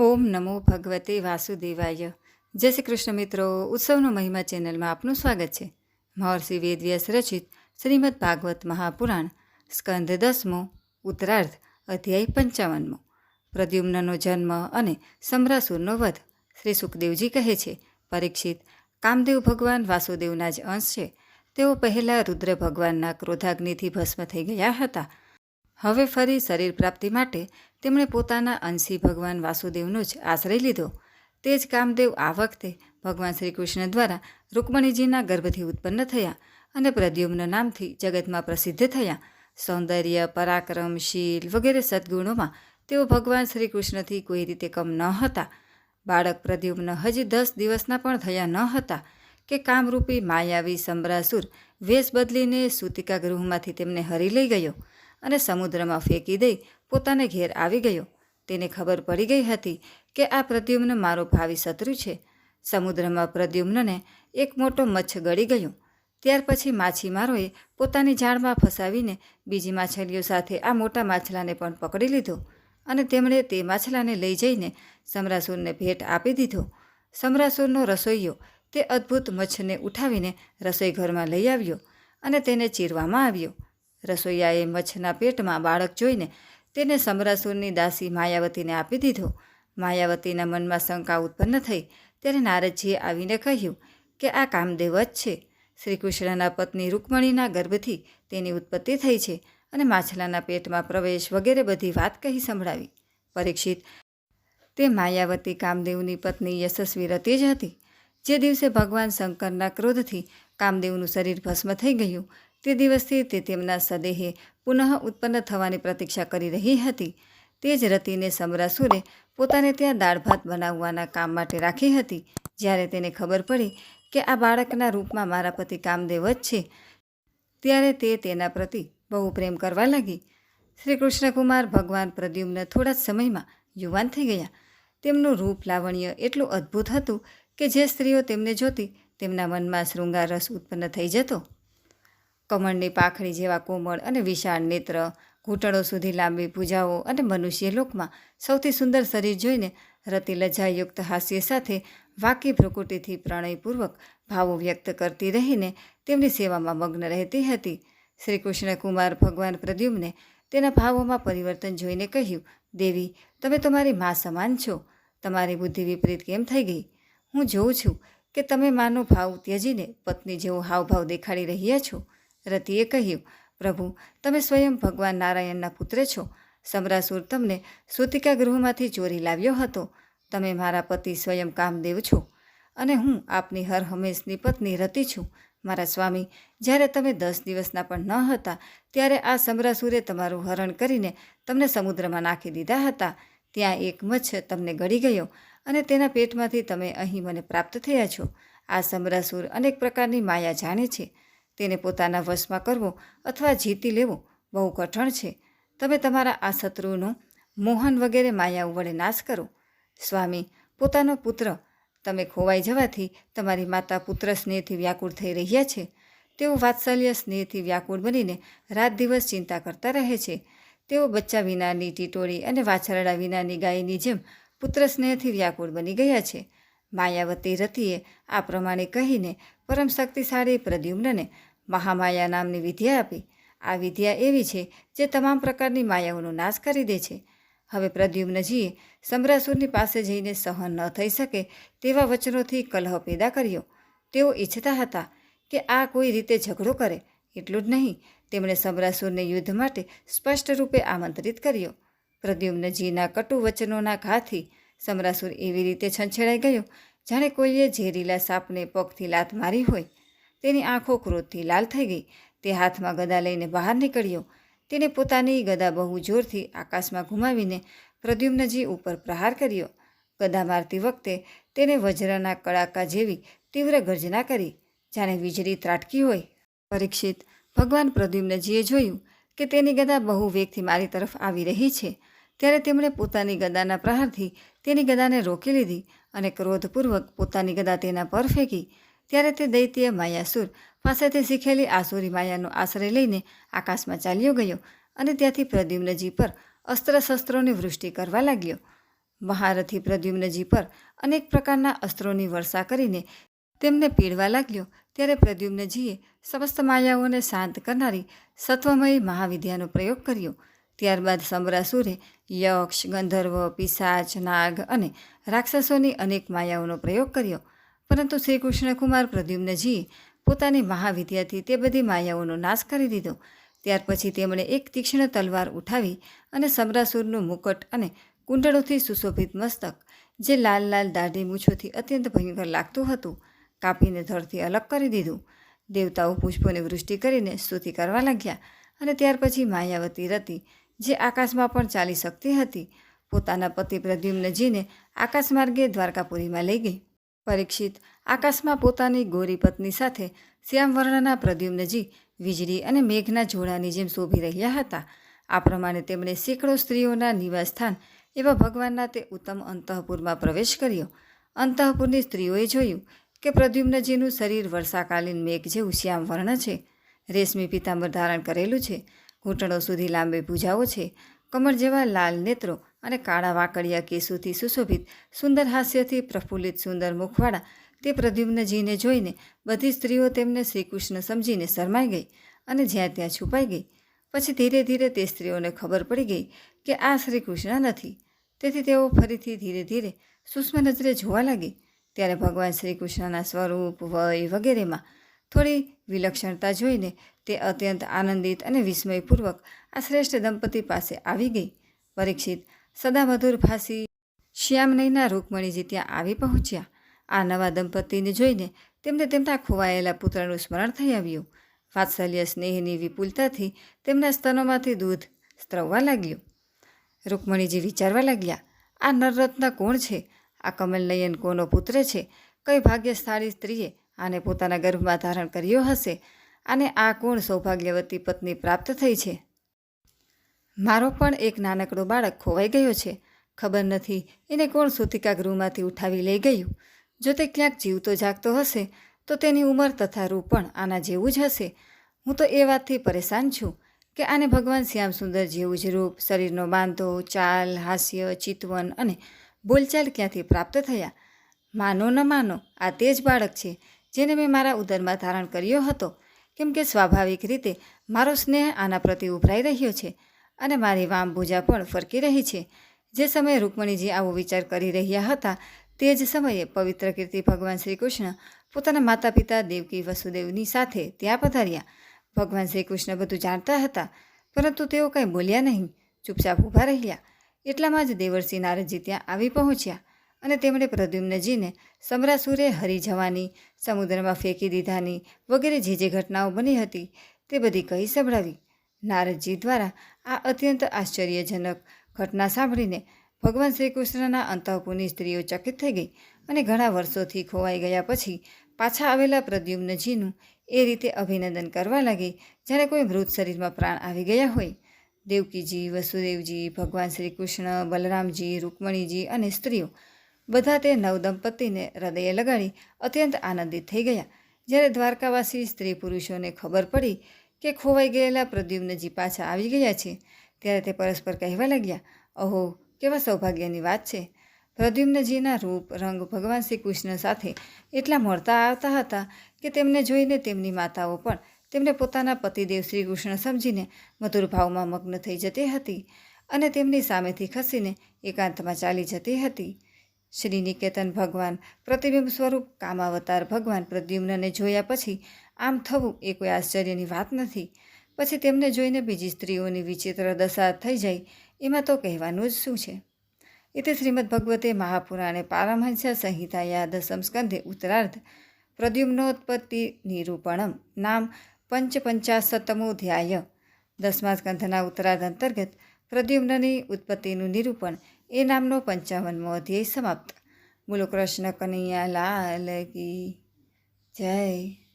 ઓમ નમો ભગવતે વાસુદેવાય. જય શ્રી કૃષ્ણ મિત્રો, ઉત્સવનો મહિમા ચેનલમાં આપનું સ્વાગત છે. મહર્ષિ વેદવ્યાસ રચિત શ્રીમદ ભાગવત મહાપુરાણ, સ્કંદ દસમો, ઉત્તરાર્ધ, અધ્યાય પંચાવનમો. પ્રદ્યુમ્નનો જન્મ અને સમરાસુરનો વધ શ્રી સુખદેવજી કહે છે. પરીક્ષિત કામદેવ ભગવાન વાસુદેવના જ અંશ છે. તેઓ પહેલાં રુદ્ર ભગવાનના ક્રોધાગ્નિથી ભસ્મ થઈ ગયા હતા. હવે ફરી શરીર પ્રાપ્તિ માટે તેમણે પોતાના અંશી ભગવાન વાસુદેવનો જ આશ્રય લીધો. તે જ કામદેવ આ વખતે ભગવાન શ્રી કૃષ્ણ દ્વારા રૂકમણીજીના ગર્ભથી ઉત્પન્ન થયા અને પ્રદ્યુમ્ન નામથી જગતમાં પ્રસિદ્ધ થયા. સૌંદર્ય, પરાક્રમ, શીલ વગેરે સદ્ગુણોમાં તેઓ ભગવાન શ્રી કૃષ્ણથી કોઈ રીતે કમ ન હતા. બાળક પ્રદ્યુમ્ન હજી દસ દિવસના પણ થયા ન હતા કે કામરૂપી માયાવી સંબરાસુર વેશ બદલીને સૂતિકા ગૃહમાંથી તેમને હરી લઈ ગયો અને સમુદ્રમાં ફેંકી દઈ પોતાને ઘેર આવી ગયો. તેને ખબર પડી ગઈ હતી કે આ પ્રદ્યુમ્ન મારો ભાવિ શત્રુ છે. સમુદ્રમાં પ્રદ્યુમ્નને એક મોટો મચ્છ ગળી ગયો. ત્યાર પછી માછીમારોએ પોતાની જાળમાં ફસાવીને બીજી માછલીઓ સાથે આ મોટા માછલાને પણ પકડી લીધો અને તેમણે તે માછલાને લઈ જઈને સમરાસુરને ભેટ આપી દીધો. સમરાસુરનો રસોઈયો તે અદ્ભુત મચ્છને ઉઠાવીને રસોઈ ઘરમાં લઈ આવ્યો અને તેને ચીરવામાં આવ્યો. રસોઈયાએ મચ્છના પેટમાં બાળક જોઈને તેને સમરાસુરની દાસી માયાવતીને આપી દીધો. માયાવતીના મનમાં શંકા ઉત્પન્ન થઈ. ત્યારે નારદજીએ આવીને કહ્યું કે આ કામદેવ જ છે. શ્રી કૃષ્ણના પત્ની રૂકમણીના ગર્ભથી તેની ઉત્પત્તિ થઈ છે અને માછલાના પેટમાં પ્રવેશ વગેરે બધી વાત કહી સંભળાવી. પરીક્ષિત, તે માયાવતી કામદેવની પત્ની યશસ્વી રતી જ હતી. જે દિવસે ભગવાન શંકરના ક્રોધથી કામદેવનું શરીર ભસ્મ થઈ ગયું તે દિવસથી તે તેમના સદેહે પુનઃ ઉત્પન્ન થવાની પ્રતીક્ષા કરી રહી હતી. તે જ રતિને સમરાસુરે પોતાને ત્યાં દાળ ભાત બનાવવાના કામ માટે રાખી હતી. જ્યારે તેને ખબર પડી કે આ બાળકના રૂપમાં મારા પતિ કામદેવ જ છે, ત્યારે તે તેના પ્રતિ બહુ પ્રેમ કરવા લાગી. શ્રી કૃષ્ણકુમાર ભગવાન પ્રદ્યુમ્ન થોડા જ સમયમાં યુવાન થઈ ગયા. તેમનું રૂપ લાવણ્ય એટલું અદ્ભુત હતું કે જે સ્ત્રીઓ તેમને જોતી તેમના મનમાં શૃંગાર રસ ઉત્પન્ન થઈ જતો. કમળની પાખડી જેવા કોમળ અને વિશાળ નેત્ર, ઘૂંટણો સુધી લાંબી પૂજાઓ અને મનુષ્ય લોકમાં સૌથી સુંદર શરીર જોઈને રતિ લજ્જાયુક્ત હાસ્ય સાથે વાકી પ્રકૃતિથી પ્રણયપૂર્વક ભાવો વ્યક્ત કરતી રહીને તેમની સેવામાં મગ્ન રહેતી હતી. શ્રી કૃષ્ણ કુમાર ભગવાન પ્રદ્યુમને તેના ભાવોમાં પરિવર્તન જોઈને કહ્યું, દેવી, તમે તમારી મા સમાન છો. તમારી બુદ્ધિ વિપરીત કેમ થઈ ગઈ? હું જોઉં છું કે તમે માનો ભાવ ત્યજીને પત્ની જેવો હાવભાવ દેખાડી રહ્યા છો. રતિએ કહ્યું, પ્રભુ, તમે સ્વયં ભગવાન નારાયણના પુત્ર છો. સમરાસુર તમને સુતિકા ગૃહમાંથી ચોરી લાવ્યો હતો. તમે મારા પતિ સ્વયં કામદેવ છો અને હું આપની હર હંમેશની પત્ની રતિ છું. મારા સ્વામી, જ્યારે તમે દસ દિવસના પણ ન હતા, ત્યારે આ સમરાસુરે તમારું હરણ કરીને તમને સમુદ્રમાં નાખી દીધા હતા. ત્યાં એક મચ્છ તમને ગળી ગયો અને તેના પેટમાંથી તમે અહીં મને પ્રાપ્ત થયા છો. આ સમરાસુર અનેક પ્રકારની માયા જાણે છે. તેને પોતાના વશમાં કરવો અથવા જીતી લેવો બહુ કઠણ છે. તમે તમારા આ શત્રુનો મોહન વગેરે માયાઓ વડે નાશ કરો. સ્વામી, પોતાનો પુત્ર, તમે ખોવાઈ જવાથી તમારી માતા પુત્ર સ્નેહથી વ્યાકુળ થઈ રહ્યા છે. તેઓ વાત્સલ્ય સ્નેહથી વ્યાકુળ બનીને રાત દિવસ ચિંતા કરતા રહે છે. તેઓ બચ્ચા વિનાની ટીટોળી અને વાછરડા વિનાની ગાયની જેમ પુત્ર સ્નેહથી વ્યાકુળ બની ગયા છે. માયાવતી રતિએ આ પ્રમાણે કહીને પરમ શક્તિશાળી પ્રદ્યુમ્નને મહામાયા નામની વિદ્યા આપી. આ વિદ્યા એવી છે જે તમામ પ્રકારની માયાઓનો નાશ કરી દે છે. હવે પ્રદ્યુમ્નજીએ સમરાસુરની પાસે જઈને સહન ન થઈ શકે તેવા વચનોથી કલહ પેદા કર્યો. તેઓ ઈચ્છતા હતા કે આ કોઈ રીતે ઝઘડો કરે. એટલું જ નહીં, તેમણે સમરાસુરને યુદ્ધ માટે સ્પષ્ટ રૂપે આમંત્રિત કર્યો. પ્રદ્યુમ્નજીના કટુ વચનોના ઘાથી સમરાસુર એવી રીતે છંછેડાઈ ગયો, જાણે કોઈએ ઝેરીલા સાપને પગથી લાત મારી હોય. તેની આંખો ક્રોધથી લાલ થઈ ગઈ. તે હાથમાં ગદા લઈને બહાર નીકળ્યો. તેને પોતાની ગદા બહુ જોરથી આકાશમાં ઘુમાવીને પ્રદ્યુમ્નજી ઉપર પ્રહાર કર્યો. ગદા મારતી વખતે તેને વજ્રના કડાકા જેવી તીવ્ર ગર્જના કરી. જાણે વીજળી ત્રાટકી હોય. પરીક્ષિત, ભગવાન પ્રદ્યુમ્નજીએ જોયું કે તેની ગદા બહુ વેગથી મારી તરફ આવી રહી છે. ત્યારે તેમણે પોતાની ગદાના પ્રહારથી તેની ગદાને રોકી લીધી અને ક્રોધપૂર્વક પોતાની ગદા તેના પર ફેંકી. ત્યારે તે દૈત્ય માયાસુર પાસેથી શીખેલી આસુરી માયાનો આશ્રય લઈને આકાશમાં ચાલ્યો ગયો અને ત્યાંથી પ્રદ્યુમ્નજી પર અસ્ત્ર શસ્ત્રોની વૃષ્ટિ કરવા લાગ્યો. મહારથી પ્રદ્યુમ્નજી પર અનેક પ્રકારના અસ્ત્રોની વર્ષા કરીને તેમને પીડવા લાગ્યો ત્યારે પ્રદ્યુમ્નજીએ સમસ્ત માયાઓને શાંત કરનારી સત્વમયી મહાવિદ્યાનો પ્રયોગ કર્યો. ત્યારબાદ સમરાસુરે યક્ષ, ગંધર્વ, પિશાચ, નાગ અને રાક્ષસોની અનેક માયાઓનો પ્રયોગ કર્યો. પરંતુ શ્રી કૃષ્ણકુમાર પ્રદ્યુમ્નજીએ પોતાની મહાવિદ્યાથી તે બધી માયાઓનો નાશ કરી દીધો. ત્યાર પછી તેમણે એક તીક્ષ્ણ તલવાર ઉઠાવી અને સમરાસુરનું મુકટ અને કુંડળોથી સુશોભિત મસ્તક, જે લાલ લાલ દાઢી મૂછોથી અત્યંત ભયંકર લાગતું હતું, કાપીને ધરથી અલગ કરી દીધું. દેવતાઓ પુષ્પોની વૃષ્ટિ કરીને સ્તુતિ કરવા લાગ્યા અને ત્યાર પછી માયાવતી રતી, જે આકાશમાં પણ ચાલી શકતી હતી, પોતાના પતિ પ્રદ્યુમ્નજીને આકાશ માર્ગે દ્વારકાપુરીમાં લઈ ગઈ. પરીક્ષિત. આકાશમાં પોતાની ગોરી પત્ની સાથે શ્યામવર્ણના પ્રદ્યુમ્નજી વીજળી અને મેઘના જોડાની જેમ શોભી રહ્યા હતા. આ પ્રમાણે તેમણે સેંકડો સ્ત્રીઓના નિવાસસ્થાન એવા ભગવાનના તે ઉત્તમ અંતઃપુરમાં પ્રવેશ કર્યો. અંતઃપુરની સ્ત્રીઓએ જોયું કે પ્રદ્યુમ્નજીનું શરીર વર્ષાકાલીન મેઘ જેવું શ્યામ વર્ણ છે. રેશમી પિતાંબર ધારણ કરેલું છે. ઘૂંટણો સુધી લાંબી ભૂજાઓ છે. કમળ જેવા લાલ નેત્રો અને કાળા વાકડિયા કેસુથી સુશોભિત સુંદર હાસ્યથી પ્રફુલ્લિત સુંદર મુખવાળા તે પ્રદ્યુમ્નજીને જોઈને બધી સ્ત્રીઓ તેમને શ્રીકૃષ્ણ સમજીને શરમાઈ ગઈ અને જ્યાં ત્યાં છુપાઈ ગઈ. પછી ધીરે ધીરે તે સ્ત્રીઓને ખબર પડી ગઈ કે આ શ્રીકૃષ્ણ નથી. તેથી તેઓ ફરીથી ધીરે ધીરે સૂક્ષ્મ નજરે જોવા લાગી. ત્યારે ભગવાન શ્રીકૃષ્ણના સ્વરૂપ, વય વગેરેમાં થોડી વિલક્ષણતા જોઈને તે અત્યંત આનંદિત અને વિસ્મયપૂર્વક આ શ્રેષ્ઠ દંપતી પાસે આવી ગઈ. પરીક્ષિત સદામધુર ફાંસી શ્યામનયના રૂકમણીજી ત્યાં આવી પહોંચ્યા. આ નવા દંપતીને જોઈને તેમને તેમના ખોવાયેલા પુત્રનું સ્મરણ થઈ આવ્યું. વાત્સલ્ય સ્નેહની વિપુલતાથી તેમના સ્તનોમાંથી દૂધ સ્ત્રવવા લાગ્યું. રૂકમણીજી વિચારવા લાગ્યા, આ નરરત્ન કોણ છે? આ કમલનયન કોનો પુત્ર છે? કઈ ભાગ્યશાળી સ્ત્રીએ આને પોતાના ગર્ભમાં ધારણ કર્યો હશે? અને આ કોણ સૌભાગ્યવતી પત્ની પ્રાપ્ત થઈ છે? મારો પણ એક નાનકડો બાળક ખોવાઈ ગયો છે. ખબર નથી એને કોણ સુતિકા ગૃહમાંથી ઉઠાવી લઈ ગયું. જો તે ક્યાંક જીવતો જાગતો હશે, તો તેની ઉંમર તથા રૂપ પણ આના જેવું જ હશે. હું તો એ વાતથી પરેશાન છું કે આને ભગવાન શ્યામ સુંદર જેવું જ રૂપ, શરીરનો બાંધો, ચાલ, હાસ્ય, ચિતવન અને બોલચાલ ક્યાંથી પ્રાપ્ત થયા? માનો ન માનો, આ તે જ બાળક છે જેને મેં મારા ઉદરમાં ધારણ કર્યો હતો. કેમ કે સ્વાભાવિક રીતે મારો સ્નેહ આના પ્રતિ ઉભરાઈ રહ્યો છે. અને મારી વામ ભૂજા પણ ફરકી રહી છે. જે સમયે રૂકમણીજી આવો વિચાર કરી રહ્યા હતા, તે જ સમયે પવિત્ર કીર્તિ ભગવાન શ્રી કૃષ્ણ પોતાના માતા પિતા દેવકી વસુદેવની સાથે ત્યાં પધાર્યા. ભગવાન શ્રી કૃષ્ણ બધું જાણતા હતા, પરંતુ તેઓ કંઈ બોલ્યા નહીં, ચૂપચાપ ઊભા રહ્યા. એટલામાં જ દેવર્ષિ નારદજી ત્યાં આવી પહોંચ્યા અને તેમણે પ્રદ્યુમ્નજીને સમરાસુરે હરી જવાની, સમુદ્રમાં ફેંકી દીધાની વગેરે જે જે ઘટનાઓ બની હતી તે બધી કહી સંભળાવી. નારદજી દ્વારા આ અત્યંત આશ્ચર્યજનક ઘટના સાંભળીને ભગવાન શ્રી કૃષ્ણના અંતઃપુની સ્ત્રીઓ ચકિત થઈ ગઈ અને ઘણા વર્ષોથી ખોવાઈ ગયા પછી પાછા આવેલા પ્રદ્યુમ્નજીનું એ રીતે અભિનંદન કરવા લાગી જ્યારે કોઈ મૃત શરીરમાં પ્રાણ આવી ગયા હોય. દેવકીજી, વસુદેવજી, ભગવાન શ્રી કૃષ્ણ બલરામજી, રૂકમણીજી અને સ્ત્રીઓ બધા તે નવદંપતિને હૃદયે લગાડી અત્યંત આનંદિત થઈ ગયા. જ્યારે દ્વારકાવાસી સ્ત્રી પુરુષોને ખબર પડી કે ખોવાઈ ગયેલા પ્રદ્યુમ્નજી પાછા આવી ગયા છે? ત્યારે તે પરસ્પર કહેવા લાગ્યા અહો કેવા સૌભાગ્યની વાત છે. પ્રદ્યુમ્નજીના રૂપ, રંગ ભગવાન શ્રી કૃષ્ણ સાથે એટલા મળતા આવતા હતા કે તેમને જોઈને તેમની માતાઓ પણ તેમને પોતાના પતિદેવ શ્રી કૃષ્ણ સમજીને મધુર ભાવમાં મગ્ન થઈ જતી હતી અને તેમની સામેથી ખસીને એકાંતમાં ચાલી જતી હતી. શ્રી નિકેતન ભગવાન પ્રતિબિંબ સ્વરૂપ, કામાવતાર ભગવાન પ્રદ્યુમ્નને જોયા પછી આમ થવું એ કોઈ આશ્ચર્યની વાત નથી. પછી તેમને જોઈને બીજી સ્ત્રીઓની વિચિત્ર દશા થઈ જાય, એમાં તો કહેવાનું જ શું છે? એતે શ્રીમદ ભગવતે મહાપુરાણે પારમહંસ સંહિતાયા દશમ સ્કંધે ઉત્તરાર્ધ પ્રદ્યુમ્નોત્પત્તિ નિરૂપણમ નામ પંચપંચાશતમોધ્યાય દસમા સ્કંધના ઉત્તરાર્ધ અંતર્ગત પ્રદ્યુમ્નની ઉત્પત્તિનું નિરૂપણ એ નામનો પંચાવનમો અધ્યાય સમાપ્ત. બોલો કૃષ્ણ કનૈયા લાલ કી જય.